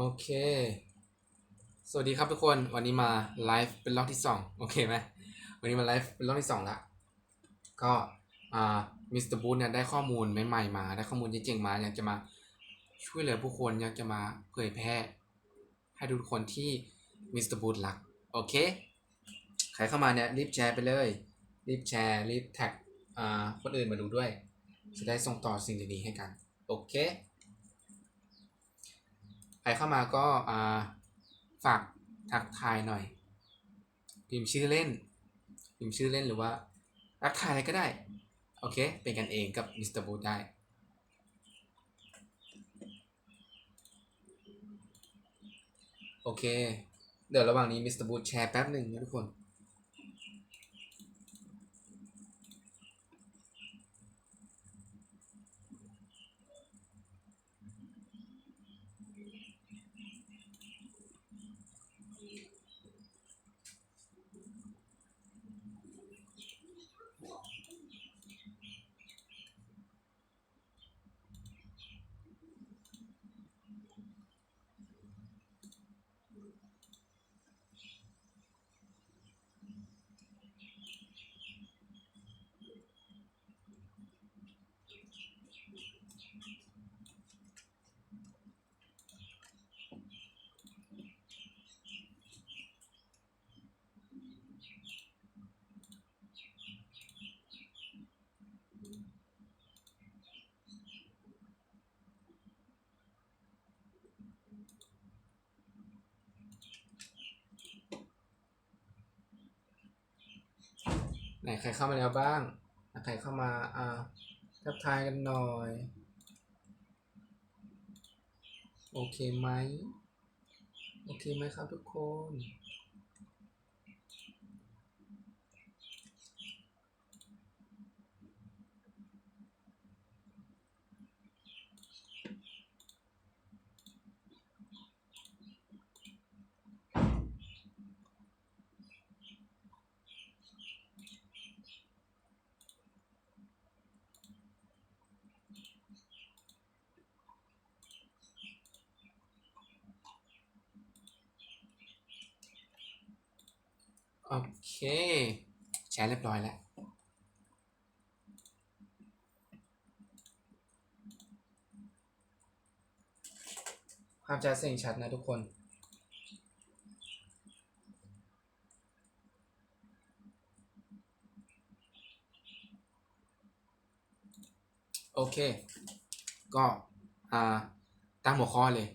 โอเค สวัสดีครับทุกคน วันนี้มาไลฟ์เป็นรอบที่สองโอเคไหมวันนี้มาไลฟ์เป็นรอบที่สองละ ก็อ่ามิสเตอร์บูธเนี่ยได้ข้อมูลใหม่ๆมา ได้ข้อมูลเจ๋งๆมา อยากจะมาช่วยเหลือผู้คน อยากจะมาเผยแพร่ ให้ทุกคนที่มิสเตอร์บูธรัก โอเค ใครเข้ามาเนี่ยรีบแชร์ไปเลย รีบแชร์ รีบแท็กอ่าคนอื่นมาดูด้วย จะได้ส่งต่อสิ่งดีๆให้กัน โอเค รเข้ามาก็อาฝากทักทายหน่อย พิมพ์ชื่อเล่น พิมพ์ชื่อเล่นหรือว่าทักทายอะไรก็ได้ โอเค เป็นกันเองกับมิสเตอร์บูได้โอเค เดี๋ยวระหว่างนี้มิสเตอร์บูแชร์แป๊บหนึ่งนะทุกคน ไหนใครเข้ามาแล้วบ้างใครเข้ามาอ่าทักทายกันหน่อย โอเคไหม โอเคไหมครับทุกคน โอเค แชร์เรียบร้อยแล้ว ภาพจะเสียงชัดนะทุกคนโอเค ก็อ่าตั้งหัวข้อเลย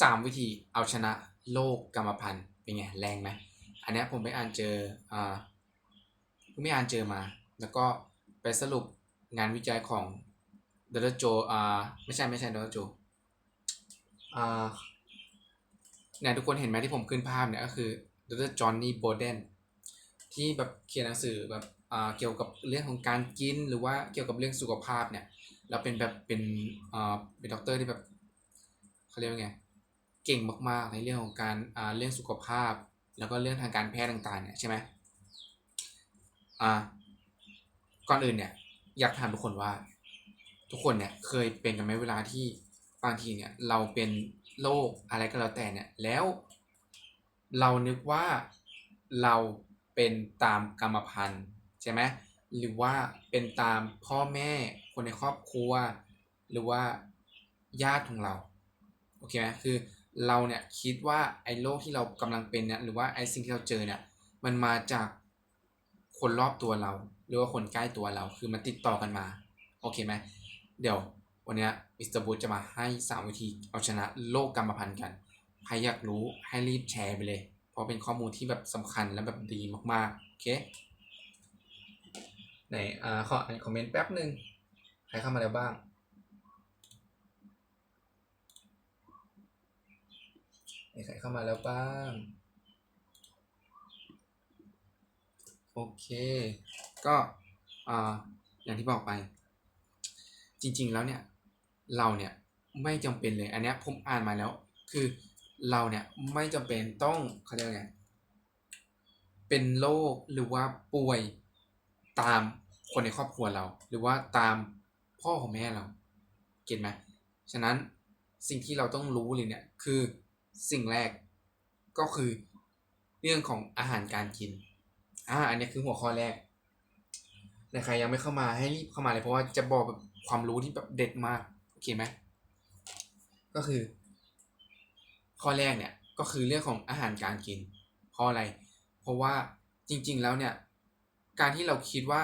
สามวิธีเอาชนะโรคกรรมพันธุ์เป็นไง แรงไหม อันนี้ผมไปอ่านเจออ่าไม่อ่านเจอมา แล้วก็ไปสรุปงานวิจัยของดรโจอ่าไม่ใช่ไม่ใช่ดรโจอ่าเนี่ยทุกคนเห็นไหมที่ผมขึ้นภาพเนี่ยก็คือดรจอห์นนี่โบเดนที่แบบเขียนหนังสือแบบอ่าเกี่ยวกับเรื่องของการกินหรือว่าเกี่ยวกับเรื่องสุขภาพเนี่ยแล้วเป็นแบบเป็นอ่าเป็นด็อกเตอร์ที่แบบเขาเรียกว่าไงเก่งมากๆในเรื่องของการอ่าเรื่องสุขภาพ แล้วก็เรื่องทางการแพทย์ต่างๆเนี่ยใช่ไหมอ่าก่อนอื่นเนี่ย อยากถามทุกคนว่า ทุกคนเนี่ยเคยเป็นกันไหมเวลาที่บางทีเนี่ย เราเป็นโรคอะไรก็แล้วแต่เนี่ย แล้วเรานึกว่าเราเป็นตามกรรมพันธุ์ใช่ไหมหรือว่าเป็นตามพ่อแม่คนในครอบครัว หรือว่าญาติของเรา โอเคไหมคือ เราเนี่ยคิดว่าไอ้โรคที่เรากำลังเป็นเนี่ยหรือว่าไอ้สิ่งที่เราเจอเนี่ยมันมาจากคนรอบตัวเรา หรือว่าคนใกล้ตัวเราคือมันติดต่อกันมาโอเคไหมเดี๋ยววันนี้มิสเตอร์บูจะมาให้สามวิธีเอาชนะโรคกรรมพันธุ์กันใครอยากรู้ให้รีบแชร์ไปเลย เพราะเป็นข้อมูลที่แบบสำคัญและแบบดีมากๆโอเคไหนอ่าขออ่านคอมเมนต์แป๊บหนึ่งใครเข้ามาแล้วบ้าง มีใครเข้ามาแล้วบ้าง โอเค ก็อ่าอย่างที่บอกไป จริง ๆ แล้วเนี่ย เราเนี่ยไม่จำเป็นเลย อันนี้ผมอ่านมาแล้ว คือเราเนี่ยไม่จำเป็นต้องเขาเรียกว่าไงเป็นโรคหรือว่าป่วยตามคนในครอบครัวเรา หรือว่าตามพ่อของแม่เรา เก็ตไหมฉะนั้นสิ่งที่เราต้องรู้เลยเนี่ย คือ สิ่งแรกก็คือเรื่องของอาหารการกิน อ่า อันนี้คือหัวข้อแรกแต่ใครยังไม่เข้ามาให้รีบเข้ามาเลยเพราะว่าจะบอกแบบความรู้ที่แบบเด็ดมาก โอเคไหม ก็คือ ข้อแรกเนี่ยก็คือเรื่องของอาหารการกิน เพราะอะไร เพราะว่าจริง ๆ แล้วเนี่ย การที่เราคิดว่า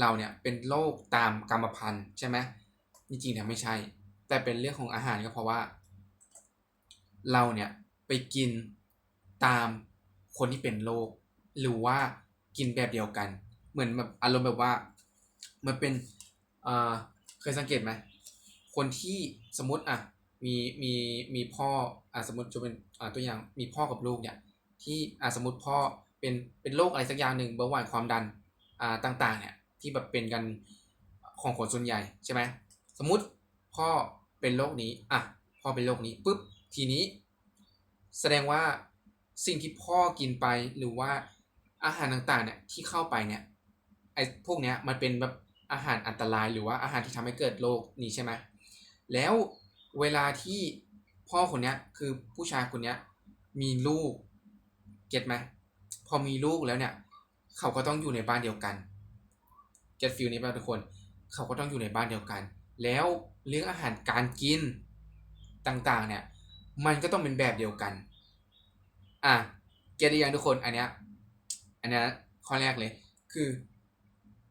เราเนี่ยเป็นโรคตามกรรมพันธุ์ใช่ไหมจริงๆเนี่ยไม่ใช่ แต่เป็นเรื่องของอาหารก็เพราะว่า เราเนี่ย ไปกินตามคนที่เป็นโรคหรือว่ากินแบบเดียวกัน เหมือนแบบอารมณ์แบบว่า มันเป็นเออเคยสังเกตไหมคนที่สมมติอะมีมีมีพ่ออะสมมติจะเป็นอ่าตัวอย่างมีพ่อกับลูกเนี่ย ที่อะสมมติพ่อเป็นเป็นโรคอะไรสักอย่างหนึ่งเบาหวานความดันอ่าต่าง ๆ เนี่ยที่แบบเป็นกันของคนส่วนใหญ่ใช่ไหมสมมติพ่อเป็นโรคนี้อะพ่อเป็นโรคนี้ปุ๊บทีนี้ แสดงว่าสิ่งที่พ่อกินไปหรือว่าอาหารต่างๆเนี่ยที่เข้าไปเนี่ยไอ้พวกเนี้ยมันเป็นแบบอาหารอันตรายหรือว่าอาหารที่ทำให้เกิดโรคนี้ใช่ไหมแล้วเวลาที่พ่อคนเนี้ยคือผู้ชายคนเนี้ยมีลูกเก็ตไหมพอมีลูกแล้วเนี่ย เขาก็ต้องอยู่ในบ้านเดียวกันเก็ตฟิลนี้ป่ะทุกคน เขาก็ต้องอยู่ในบ้านเดียวกัน แล้วเรื่องอาหารการกินต่างๆเนี่ย มันก็ต้องเป็นแบบเดียวกัน อะเก็ตหรือยังทุกคนอันเนี้ยอันเนี้ยข้อแรกเลย คือ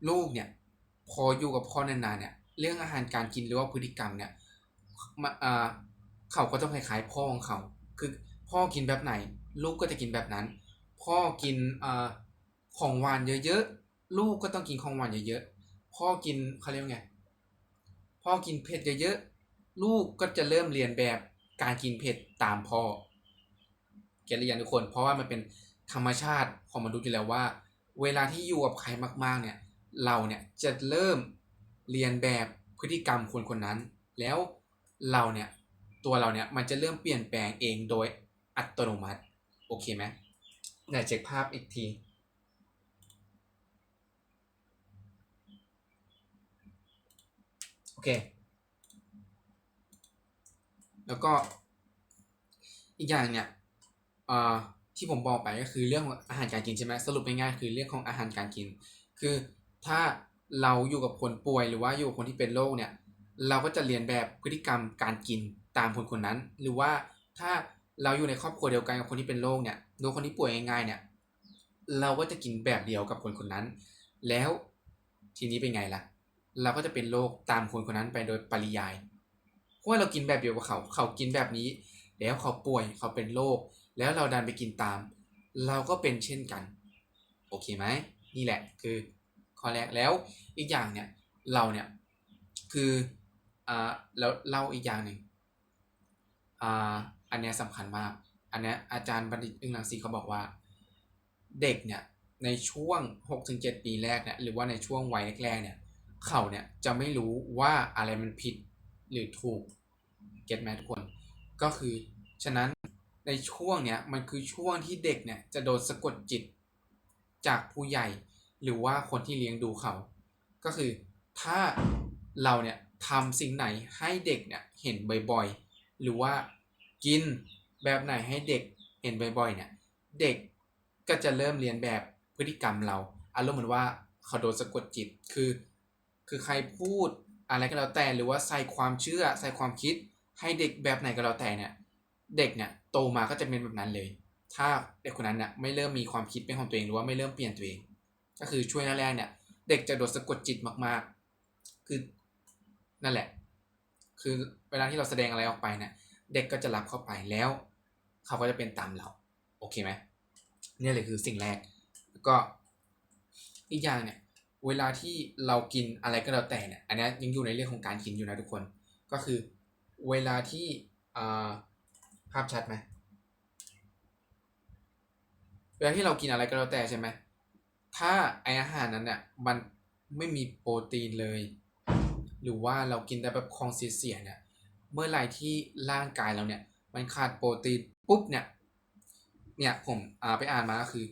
ลูกเนี่ย พออยู่กับพ่อนานๆเนี่ย เรื่องอาหารการกินหรือว่าพฤติกรรมเนี่ยมาอ่าเขาก็ต้องคล้ายๆพ่อของเขา คือพ่อกินแบบไหน ลูกก็จะกินแบบนั้น พ่อกินอ่าของหวานเยอะๆลูกก็ต้องกินของหวานเยอะๆพ่อกินเขาเรียกว่าไงพ่อกินเผ็ดเยอะๆลูกก็จะเริ่มเรียนแบบ การกินเผ็ดตามพ่อเก็ตหรือยังทุกคน เพราะว่ามันเป็นธรรมชาติของมนุษย์อยู่แล้วว่า เวลาที่อยู่กับใครมาก ๆ เนี่ย เราเนี่ยจะเริ่มเรียนแบบพฤติกรรมคนคนนั้น แล้วเราเนี่ยตัวเราเนี่ยมันจะเริ่มเปลี่ยนแปลงเองโดยอัตโนมัติ โอเคไหมไหนเช็คภาพอีกทีโอเค แล้วก็อีกอย่างเนี่ยเอ่อที่ผมบอกไปก็คือเรื่องของอาหารการกินใช่ไหมสรุปง่ายๆคือเรื่องของอาหารการกิน คือถ้าเราอยู่กับคนป่วยหรือว่าอยู่กับคนที่เป็นโรคเนี่ยเราก็จะเรียนแบบพฤติกรรมการกินตามคนคนนั้น หรือว่าถ้าเราอยู่ในครอบครัวเดียวกันกับคนที่เป็นโรคเนี่ยหรือคนที่ป่วยง่ายๆเนี่ยเราก็จะกินแบบเดียวกับคนคนนั้น แล้วทีนี้เป็นไงล่ะ เราก็จะเป็นโรคตามคนคนนั้นไปโดยปริยาย เพราะว่าเรากินแบบเดียวกับเขา เขากินแบบนี้ แล้วเขาป่วยเขาเป็นโรคแล้วเราดันไปกินตาม เราก็เป็นเช่นกัน โอเคไหมนี่แหละคือข้อแรกแล้วอีกอย่างเนี่ยเราเนี่ยคืออ่าแล้วเล่าอีกอย่างหนึ่งอ่าอันเนี้ยสำคัญมาก อันเนี้ยอาจารย์บัณฑิตอึ้งรังสีเขาบอกว่า เด็กเนี่ยในช่วง 6-7 ปีแรกเนี่ยหรือว่าในช่วงวัยแรกๆเนี่ยเขาเนี่ยจะไม่รู้ว่าอะไรมันผิด หรือถูกเก็ตไหมทุกคน ก็คือฉะนั้นในช่วงเนี้ยมันคือช่วงที่เด็กเนี่ยจะโดนสะกดจิตจากผู้ใหญ่หรือว่าคนที่เลี้ยงดูเขา ก็คือถ้าเราเนี่ยทำสิ่งไหนให้เด็กเนี่ยเห็นบ่อยๆ หรือว่ากินแบบไหนให้เด็กเห็นบ่อยๆ เนี่ยเด็กก็จะเริ่มเรียนแบบพฤติกรรมเรา อารมณ์เหมือนว่าเขาโดนสะกดจิตคือ คือใครพูด อะไรก็แล้วแต่หรือว่าใส่ความเชื่อใส่ความคิดให้เด็กแบบไหนก็แล้วแต่เนี่ยเด็กเนี่ยโตมาก็จะเป็นแบบนั้นเลย ถ้าเด็กคนนั้นเนี่ยไม่เริ่มมีความคิดเป็นของตัวเองหรือว่าไม่เริ่มเปลี่ยนตัวเอง ก็คือช่วยแรกๆเนี่ยเด็กจะโดนสะกดจิตมากๆ คือนั่นแหละ คือเวลาที่เราแสดงอะไรออกไปเนี่ยเด็กก็จะรับเข้าไปแล้ว เขาก็จะเป็นตามเราโอเคไหมเนี่ยเลยคือสิ่งแรกแล้วก็อีกอย่างเนี่ย เวลาที่เรากินอะไรก็แล้วแต่เนี่ยอันนี้ยังอยู่ในเรื่องของการกินอยู่นะทุกคน ก็คือเวลาที่อ่าภาพชัดไหมเวลาที่เรากินอะไรก็แล้วแต่ใช่ไหมถ้าไออาหารนั้นเนี่ยมันไม่มีโปรตีนเลย หรือว่าเรากินแต่แบบของเสียๆเนี่ยเมื่อไหร่ที่ร่างกายเราเนี่ย มันขาดโปรตีนปุ๊บเนี่ยเนี่ยผมอ่าไปอ่านมาก็คือ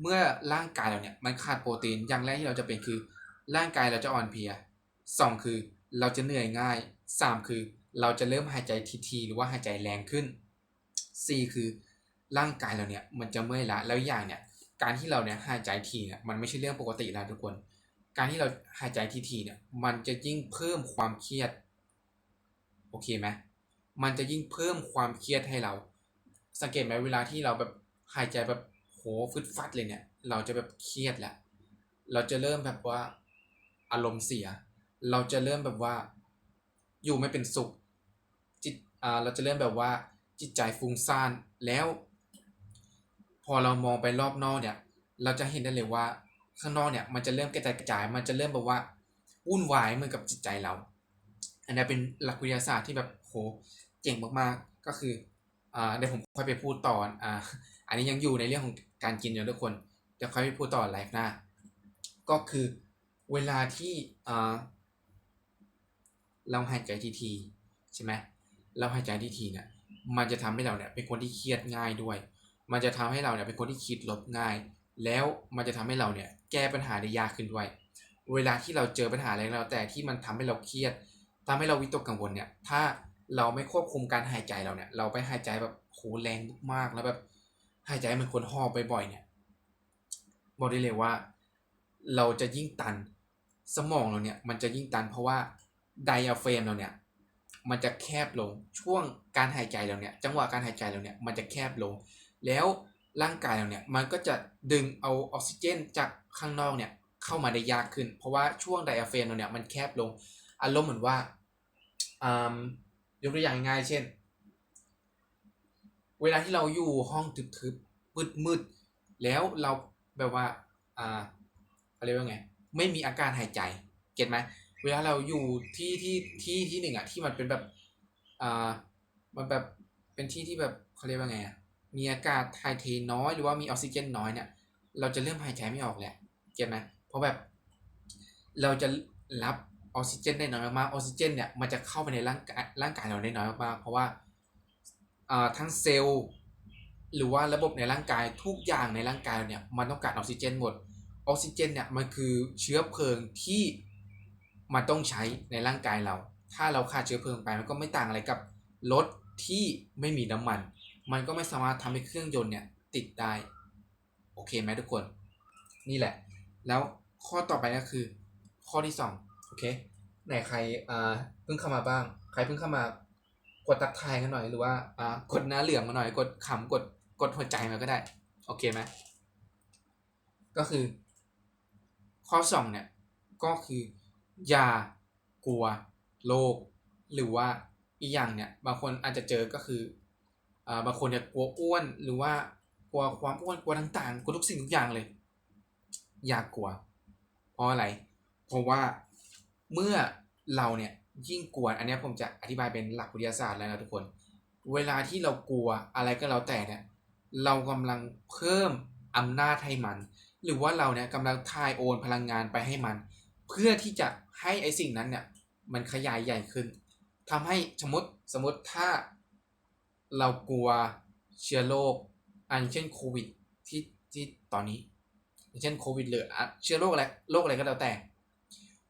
เมื่อร่างกายเราเนี่ยมันขาดโปรตีนอย่างแรกที่เราจะเป็นคือ ร่างกายเราจะอ่อนเพลียสองคือเราจะเหนื่อยง่ายสามคือเราจะเริ่มหายใจทีๆหรือว่าหายใจแรงขึ้น4คือร่างกายเราเนี่ยมันจะเมื่อยล้าแล้วอย่างเนี่ยการที่เราเนี่ยหายใจทีเนี่ยมันไม่ใช่เรื่องปกติแล้วทุกคน การที่เราหายใจทีๆเนี่ยมันจะยิ่งเพิ่มความเครียดโอเคไหมมันจะยิ่งเพิ่มความเครียดให้เรา สังเกตไหมเวลาที่เราแบบหายใจแบบ หฟึดฟัดเลยเนี่ย เราจะแบบเครียดแหละ เราจะเริ่มแบบว่าอารมณ์เสีย เราจะเริ่มแบบว่า อยู่ไม่เป็นสุข จิตอ่าเราจะเริ่มแบบว่าจิตใจฟุ้งซ่านแล้ว พอเรามองไปรอบนอกเนี่ย เราจะเห็นได้เลยว่า ข้างนอกเนี่ย มันจะเริ่มกระจายกระจาย มันจะเริ่มแบบว่าวุ่นวายเหมือนกับจิตใจเรา อันนี้เป็นหลักวิทยาศาสตร์ที่แบบโหเจ๋งมากๆก็คืออ่าเดี๋ยวผมค่อยไปพูดต่ออ่า อันนี้ยังอยู่ในเรื่องของการกินอยู่ทุกคนเดี๋ยวค่อยพูดต่อไลฟ์หน้า ก็คือเวลาที่เราหายใจทีๆใช่ไหมเราหายใจทีๆเนี่ยมันจะทำให้เราเนี่ยเป็นคนที่เครียดง่ายด้วย มันจะทำให้เราเนี่ยเป็นคนที่คิดลบง่าย แล้วมันจะทำให้เราเนี่ยแก้ปัญหาได้ยากขึ้นด้วย เวลาที่เราเจอปัญหาอะไรแล้วแต่ที่มันทำให้เราเครียดทำให้เราวิตกกังวลเนี่ย ถ้าเราไม่ควบคุมการหายใจเราเนี่ย เราไปหายใจแบบโหแรงมากแล้วแบบ หายใจมือนคนหอบบ่อยๆเนี่ยบอกได้เลยว่า เราจะยิ่งตันสมองเราเนี่ยมันจะยิ่งตันเพราะว่าไดอะเฟรมเราเนี่ยมันจะแคบลงช่วงการหายใจเราเนี่ยจังหวะการหายใจเราเนี่ยมันจะแคบลง แล้วร่างกายเราเนี่ยมันก็จะดึงเอาออกซิเจนจากข้างนอกเนี่ยเข้ามาได้ยากขึ้น เพราะว่าช่วงไดอะเฟรมเราเนี่ยมันแคบลงอารมณ์เหมือนว่าอ่ายกตัวอย่างง่ายเช่น เวลาที่เราอยู่ห้องทึบๆมืดๆแล้วเราแบบว่า อ่าเขาเรียกว่าไง ไม่มีอาการหายใจ เก็ตไหมเวลาเราอยู่ที่ที่ที่ที่หนึ่งอะที่มันเป็นแบบ อ่า มันแบบเป็นที่ที่แบบเขาเรียกว่าไงอะมีอากาศถ่ายเทน้อยหรือว่ามีออกซิเจนน้อยเนี่ย เราจะเริ่มหายใจไม่ออกแหละเก็ตไหมเพราะแบบ เราจะรับออกซิเจนได้น้อยมากออกซิเจนเนี่ยมันจะเข้าไปในร่างกายร่างกายเราได้น้อยมากเพราะว่า ทั้งเซลล์หรือว่าระบบในร่างกายทุกอย่างในร่างกายเนี่ยมันต้องการออกซิเจนหมด ออกซิเจนเนี่ยมันคือเชื้อเพลิงที่มันต้องใช้ในร่างกายเรา ถ้าเราขาดเชื้อเพลิงไปมันก็ไม่ต่างอะไรกับรถที่ไม่มีน้ำมัน มันก็ไม่สามารถทำให้เครื่องยนต์เนี่ยติดได้ โอเคไหมทุกคน นี่แหละ แล้วข้อต่อไปก็คือ ข้อที่สองโอเคไหนใครอ่าเพิ่งเข้ามาบ้าง ใครเพิ่งเข้ามา กดตักทายกันหน่อยหรือว่าอ่ากดหน้าเหลืองมาหน่อย กดขำกดกดหัวใจมาก็ได้ โอเคไหมก็คือ ข้อสองเนี่ยก็คือ อย่ากลัวโรคหรือว่าอีกอย่างเนี่ย บางคนอาจจะเจอก็คืออ่าบางคนเนี่ยกลัวอ้วนหรือว่ากลัวความอ้วนกลัวต่างๆกลัวทุกสิ่งทุกอย่างเลย อย่ากลัว เพราะอะไร เพราะว่าเมื่อเราเนี่ย ยิ่งกลัว อันนี้ผมจะอธิบายเป็นหลักวิทยาศาสตร์แล้วนะทุกคน เวลาที่เรากลัวอะไรก็แล้วแต่เนี่ย เรากำลังเพิ่มอำนาจให้มัน หรือว่าเราเนี่ยกำลังทายโอนพลังงานไปให้มัน เพื่อที่จะให้ไอสิ่งนั้นเนี่ย มันขยายใหญ่ขึ้นทำให้สมมติสมมติถ้าเรากลัวเชื้อโรคอันเช่นโควิดที่ที่ตอนนี้เช่นโควิดหรือะเชื้อโรคอะไรโรคอะไรก็แล้วแต่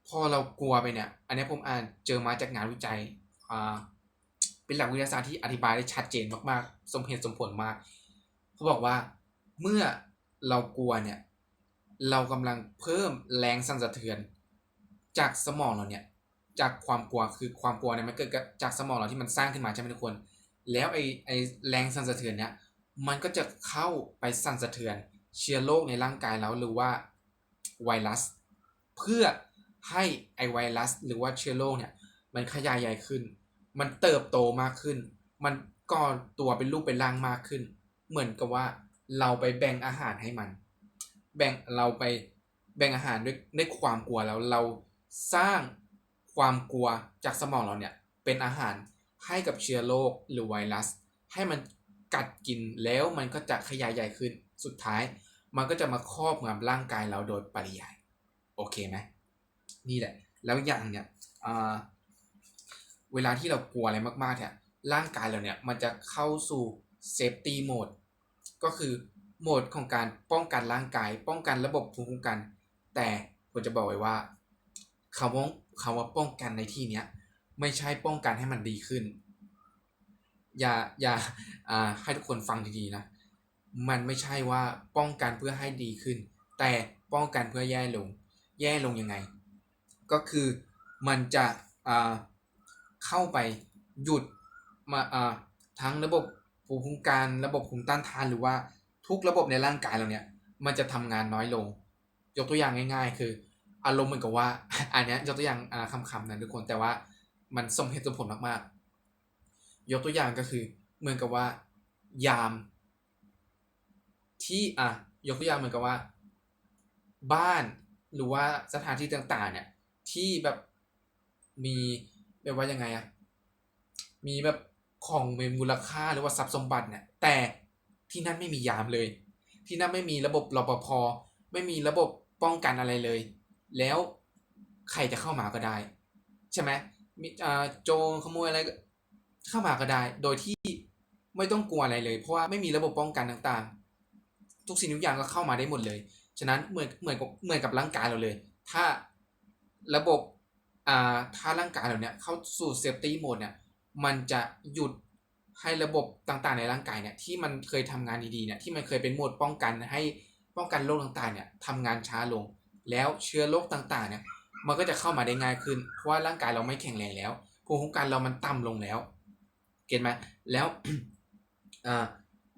พอเรากลัวไปเนี่ย อันนี้ผมอ่านเจอมาจากงานวิจัยอ่าเป็นหลักวิทยาศาสตร์ที่อธิบายได้ชัดเจนมากๆ สมเหตุสมผลมากเขาบอกว่าเมื่อเรากลัวเนี่ย เรากำลังเพิ่มแรงสั่นสะเทือน จากสมองเราเนี่ย จากความกลัวคือความกลัวเนี่ยมันเกิดจากสมองเราที่มันสร้างขึ้นมาใช่ไหมทุกคน แล้วไอ้ไอ้แรงสั่นสะเทือนเนี่ย มันก็จะเข้าไปสั่นสะเทือน เชื้อโรคในร่างกายเราหรือว่าไวรัส เพื่อ ให้ไอไวรัส หรือว่าเชื้อโรคเนี่ย มันขยายใหญ่ขึ้น มันเติบโตมากขึ้น มันก่อตัวเป็นรูปเป็นร่างมากขึ้น เหมือนกับว่าเราไปแบ่งอาหารให้มัน แบ่งเราไปแบ่งอาหารด้วยด้วยความกลัวแล้วเราสร้างความกลัวจากสมองเราเนี่ยเป็นอาหารให้กับเชื้อโรคหรือไวรัส ให้มันกัดกินแล้วมันก็จะขยายใหญ่ขึ้นสุดท้าย มันก็จะมาครอบงำร่างกายเราโดยปริยาย โอเคไหม นี่แหละ แล้วอย่างเนี่ยเวลาที่เรากลัวอะไรมากๆเนี่ยร่างกายเราเนี่ยมันจะเข้าสู่เซฟตี้โหมดก็คือโหมดของการป้องกันร่างกาย ป้องกันระบบภูมิคุ้มกัน แต่ผมจะบอกไว้ว่าคำว่าคำว่าป้องกันในที่เนี้ยไม่ใช่ป้องกันให้มันดีขึ้น อย่าอย่าอ่าให้ทุกคนฟังดีๆนะมันไม่ใช่ว่าป้องกันเพื่อให้ดีขึ้น แต่ป้องกันเพื่อแย่ลง แย่ลงยังไง ก็คือมันจะเข้าไปหยุดมาทั้งระบบภูมิคุ้มกันระบบภูมิต้านทานหรือว่าทุกระบบในร่างกายเราเนี่ยมันจะทำงานน้อยลง ยกตัวอย่างง่าย ๆ คือ อารมณ์เหมือนกับว่า อันนี้ยกตัวอย่างคำๆนะทุกคนแต่ว่ามันสมเหตุสมผลมากๆ ยกตัวอย่างก็คือเหมือนกับว่า ยาม ที่อะยกตัวอย่างเหมือนกับว่า บ้านหรือว่าสถานที่ต่างๆเนี่ย ที่แบบมีแบบว่ายังไงอะมีแบบของมีมูลค่าหรือว่าทรัพย์สมบัติเนี่ยแต่ที่นั่นไม่มียามเลย ที่นั่นไม่มีระบบรปภไม่มีระบบป้องกันอะไรเลย แล้วใครจะเข้ามาก็ได้ ใช่ไหมมีอ่าโจรขโมยอะไรเข้ามาก็ได้ โดยที่ไม่ต้องกลัวอะไรเลย เพราะว่าไม่มีระบบป้องกันต่างๆ ทุกสิ่งทุกอย่างก็เข้ามาได้หมดเลย ฉะนั้นเหมือนเหมือนกับเหมือนกับร่างกายเราเลย ถ้า ระบบอ่าถ้าร่างกายเราเนี่ยเข้าสู่เซฟตี้โหมดเนี่ยมันจะหยุดให้ระบบต่างๆในร่างกายเนี่ยที่มันเคยทำงานดีๆเนี่ยที่มันเคยเป็นโหมดป้องกันให้ป้องกันโรคต่างๆเนี่ยทำงานช้าลง แล้วเชื้อโรคต่างๆเนี่ยมันก็จะเข้ามาได้ง่ายขึ้น เพราะว่าร่างกายเราไม่แข็งแรงแล้วภูมิคุ้มกันเรามันต่ำลงแล้วเก็ตไหมแล้วอ่า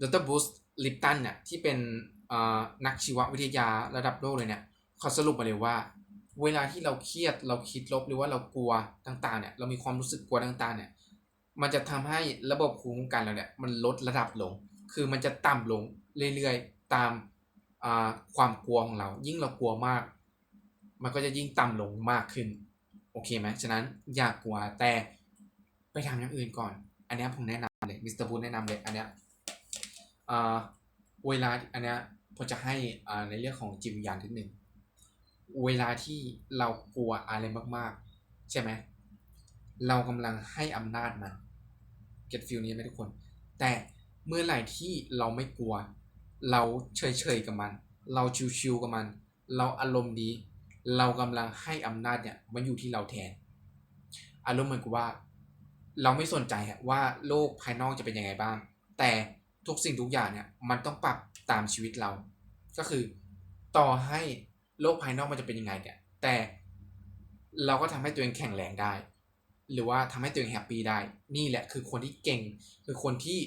ดรบูสลิปตันเนี่ยที่เป็นอ่านักชีววิทยาระดับโลกเลยเนี่ยเขาสรุปมาเลยว่า เวลาที่เราเครียดเราคิดลบหรือว่าเรากลัวต่างๆเนี่ยเรามีความรู้สึกกลัวต่างๆเนี่ยมันจะทำให้ระบบภูมิคุ้มกันเราเนี่ยมันลดระดับลง คือมันจะต่ำลงเรื่อยๆตามความกลัวของเรา ยิ่งเรากลัวมาก มันก็จะยิ่งต่ำลงมากขึ้น โอเคไหมฉะนั้นอย่ากกลัวแต่ไปทำอย่างอื่นก่อน อันนี้ผมแนะนำเลยมิสเตอร์บูนแนะนำเลยอันนี้เวลาอันนี้ผมจะให้ในเรื่องของจิตวิญญาณทีหนึ่ง เวลาที่เรากลัวอะไรมากๆ ใช่ไหมเรากำลังให้อำนาจมันเก็ตฟิลนี้ไหมทุกคน แต่เมื่อไหร่ที่เราไม่กลัว เราเฉยๆกับมัน เราชิวๆกับมัน เราอารมณ์ดี เรากำลังให้อำนาจเนี่ยมันอยู่ที่เราแทน อารมณ์เหมือนกับว่า เราไม่สนใจว่าโลกภายนอกจะเป็นยังไงบ้าง แต่ทุกสิ่งทุกอย่างเนี่ยมันต้องปรับตามชีวิตเรา ก็คือต่อให้ โลกภายนอกมันจะเป็นยังไงเนี่ย แต่เราก็ทำให้ตัวเองแข็งแรงได้ หรือว่าทำให้ตัวเองแฮปปี้ได้ นี่แหละคือคนที่เก่ง คือคนที่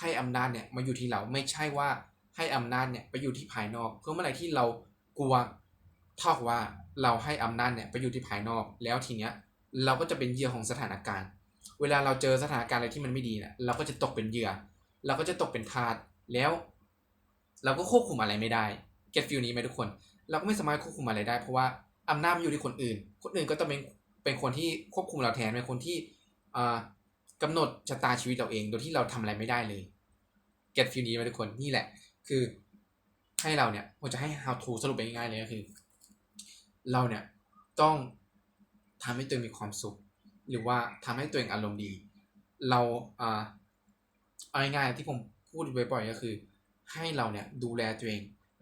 ให้อำนาจเนี่ยมาอยู่ที่เราไม่ใช่ว่าให้อำนาจเนี่ยไปอยู่ที่ภายนอก เพราะเมื่อไหร่ที่เรากลัวเท่ากับว่าเราให้อำนาจเนี่ยไปอยู่ที่ภายนอก แล้วทีเนี้ยเราก็จะเป็นเหยื่อของสถานการณ์ เวลาเราเจอสถานการณ์อะไรที่มันไม่ดีเนี่ยเราก็จะตกเป็นเหยื่อ เราก็จะตกเป็นทาสแล้ว เราก็ควบคุมอะไรไม่ได้ เก็ตฟิลนี้ไหมทุกคน เราก็ไม่สามารถควบคุมอะไรได้ เพราะว่าอำนาจมันอยู่ที่คนอื่น คนอื่นก็จะเป็นเป็นคนที่ควบคุมเราแทนเป็นคนที่กำหนดชะตาชีวิตเราเอง โดยที่เราทำอะไรไม่ได้เลย เก็ตฟิลนี้ไหมทุกคนนี่แหละ คือให้เราเนี่ยผมจะให้ how to สรุปง่ายๆเลยก็คือ เราเนี่ยต้องทำให้ตัวเองมีความสุข หรือว่าทำให้ตัวเองอารมณ์ดี เราอ่าเอาง่ายๆที่ผมพูดบ่อยๆก็คือ ให้เราเนี่ยดูแลตัวเอง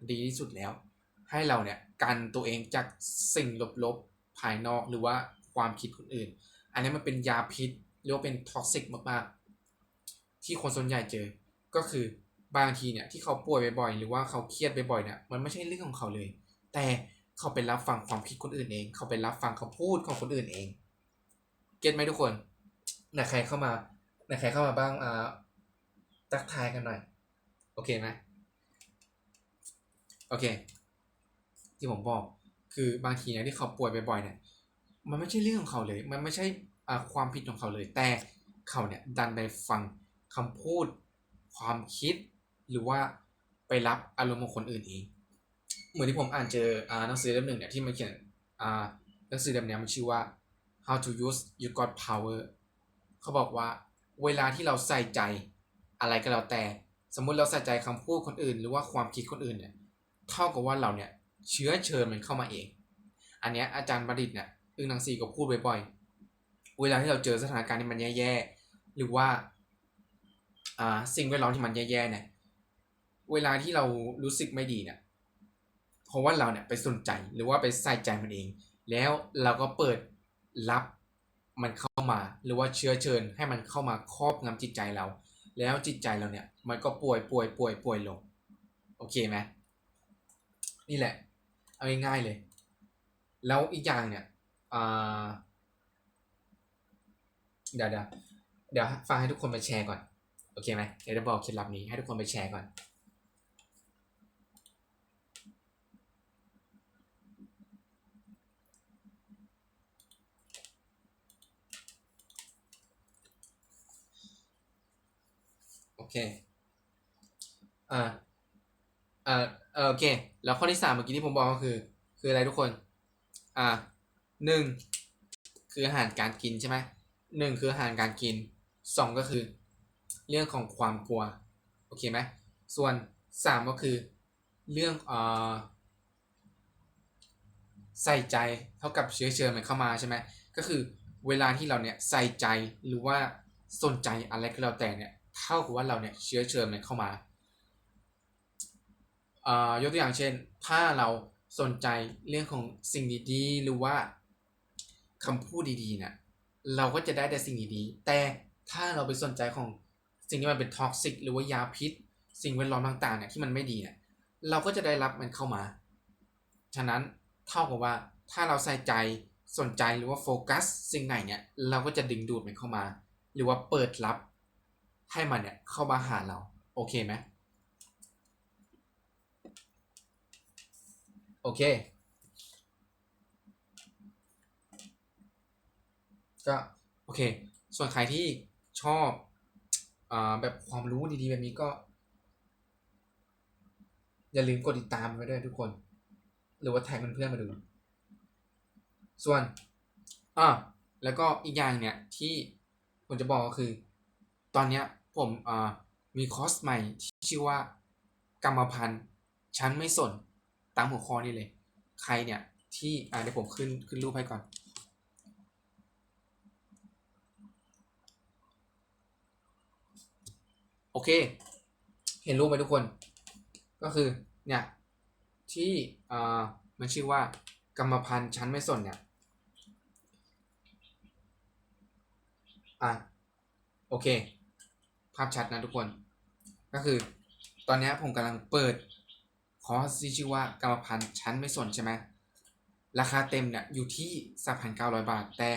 ดีที่สุดแล้ว ให้เราเนี่ยกันตัวเองจากสิ่งลบๆภายนอกหรือว่าความคิดคนอื่น อันนี้มันเป็นยาพิษหรือว่าเป็นท็อกซิกมากๆ ที่คนส่วนใหญ่เจอ ก็คือบางทีเนี่ยที่เขาป่วยบ่อยๆ หรือว่าเขาเครียดบ่อยๆเนี่ยมันไม่ใช่เรื่องของเขาเลย แต่เขาไปรับฟังความคิดคนอื่นเอง เขาไปรับฟังคำพูดของคนอื่นเอง เก็ตไหมทุกคนไหนใครเข้ามาไหนใครเข้ามาบ้างอ่าทักทายกันหน่อย โอเคไหมโอเค ที่ผมบอก คือบางทีเนี่ยที่เขาป่วยบ่อยๆเนี่ย มันไม่ใช่เรื่องของเขาเลย มันไม่ใช่ความผิดของเขาเลย แต่เขาเนี่ยดันไปฟังคำพูด ความคิด หรือว่าไปรับอารมณ์ของคนอื่นเองเหมือนที่ผมอ่านเจออ่าหนังสือเล่มหนึ่งเนี่ยที่มันเขียนอ่าหนังสือเล่มนี้มันชื่อว่า how to use your God power เขาบอกว่าเวลาที่เราใส่ใจอะไรก็แล้วแต่ สมมุติเราใส่ใจคำพูดคนอื่น หรือว่าความคิดคนอื่นเนี่ยเท่ากับว่าเราเนี่ย เชื้อเชิญมันเข้ามาเอง อันเนี้ยอาจารย์บัณฑิตเนี่ยอึงนังสีก็พูดบ่อยๆ เวลาที่เราเจอสถานการณ์ที่มันแย่ๆ หรือว่าอ่าสิ่งแวดล้อมที่มันแย่ๆเนี่ย เวลาที่เรารู้สึกไม่ดีเนี่ยเพราะว่าเราเนี่ยไปสนใจหรือว่าไปใส่ใจมันเอง แล้วเราก็เปิดรับมันเข้ามา หรือว่าเชื้อเชิญให้มันเข้ามาครอบงำจิตใจเรา แล้วจิตใจเราเนี่ย มันก็ป่วยป่วยป่วยป่วยลง โอเคไหมนี่แหละ เอาง่ายๆเลย แล้วอีกอย่างเนี่ยเดี๋ยวเดี๋ยวเดี๋ยวฟังให้ทุกคนไปแชร์ก่อน โอเคไหมเดี๋ยวจะบอกเคล็ดลับนี้ให้ทุกคนไปแชร์ก่อนโอเค อ่า อ่า เออโอเค แล้วข้อที่สามเมื่อกี้ที่ผมบอกก็คือ คืออะไรทุกคน อ่าหนึ่งคืออาหารการกินใช่ไหมหนึ่งคืออาหารการกินสองก็คือ เรื่องของความกลัวโอเคไหมส่วนสามก็คือ เรื่องเอ่อใส่ใจเท่ากับเชื้อเชิญมันเข้ามาใช่ไหมก็คือเวลาที่เราเนี่ยใส่ใจหรือว่าสนใจอะไรก็แล้วแต่เนี่ยเท่ากับว่าเราเนี่ยเชื้อเชิญมันเข้ามาอ่า ยกตัวอย่างเช่น ถ้าเราสนใจเรื่องของสิ่งดีๆ หรือว่าคำพูดดีๆเนี่ยเราก็จะได้แต่สิ่งดีๆ แต่ถ้าเราไปสนใจของสิ่งที่มันเป็นท็อกซิกหรือว่ายาพิษ สิ่งแวดล้อมต่างๆเนี่ยที่มันไม่ดีเนี่ยเราก็จะได้รับมันเข้ามา ฉะนั้นเท่ากับว่าถ้าเราใส่ใจสนใจหรือว่าโฟกัสสิ่งไหนเนี่ยเราก็จะดึงดูดมันเข้ามา หรือว่าเปิดรับให้มันเนี่ยเข้ามาหาเรา โอเคไหม โอเค ก็โอเค ส่วนใครที่ชอบอาแบบความรู้ดีๆแบบนี้ก็ อย่าลืมกดติดตามไว้ด้วยทุกคน หรือว่าแท็กเพื่อนๆมาดู ส่วนอ่าแล้วก็อีกอย่างเนี่ยที่ผมจะบอกก็คือ ตอนเนี้ยผมอ่ามีคอร์สใหม่ที่ชื่อว่ากรรมพันธุ์ฉันไม่สน ตามหัวข้อนี้เลย ใครเนี่ยที่อ่าเดี๋ยวผมขึ้นขึ้นรูปให้ก่อน โอเค เห็นรูปไหมทุกคน ก็คือเนี่ยที่อ่ามันชื่อว่ากรรมพันธุ์ชั้นไม่สนเนี่ยอะโอเค ภาพชัดนะทุกคน ก็คือตอนนี้ผมกำลังเปิด คอร์สที่ชื่อว่ากรรมพันธุ์ชั้นไม่สนใช่ไหมราคาเต็มเนี่ยอยู่ที่3,900บาท แต่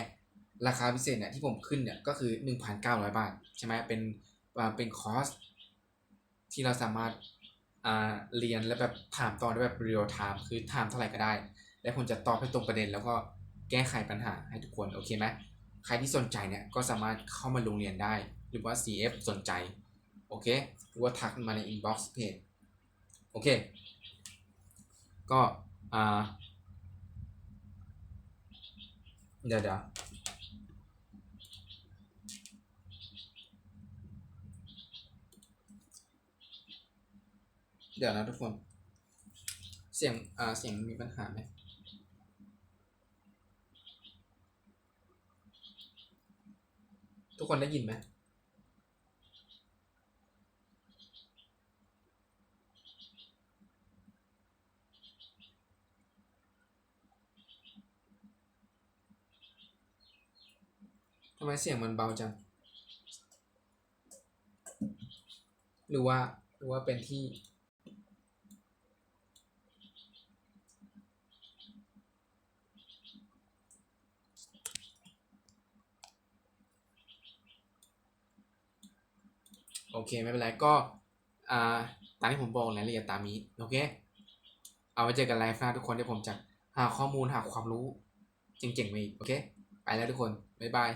ราคาพิเศษเนี่ยที่ผมขึ้นเนี่ยก็คือ1,900บาทใช่ไหมเป็นเป็นคอร์สที่เราสามารถอ่าเรียนและแบบถามตอบได้แบบ real time คือถามเท่าไหร่ก็ได้ และผมจะตอบให้ตรงประเด็น แล้วก็แก้ไขปัญหาให้ทุกคนโอเคไหมใครที่สนใจเนี่ยก็สามารถเข้ามาลงเรียนได้ หรือว่า CF สนใจ โอเค หรือว่าทักมาใน inbox เพจโอเค ก็อ่าเดี๋ยวเดี๋ยวเดี๋ยวนะทุกคน เสียงอ่าเสียงมีปัญหาไหมทุกคนได้ยินไหม ทำไมเสียงมันเบาจัง หรือว่าหรือว่าเป็นที่ โอเค ไม่เป็นไรก็ อ่า ตามที่ผมบอกรายละเอียดตามนี้ โอเค เอาไว้เจอกันไลฟ์หน้าทุกคนเดี๋ยวผมจะหาข้อมูลหาความรู้ เจ๋งๆมาอีก โอเค ไปแล้วทุกคน บ๊ายบาย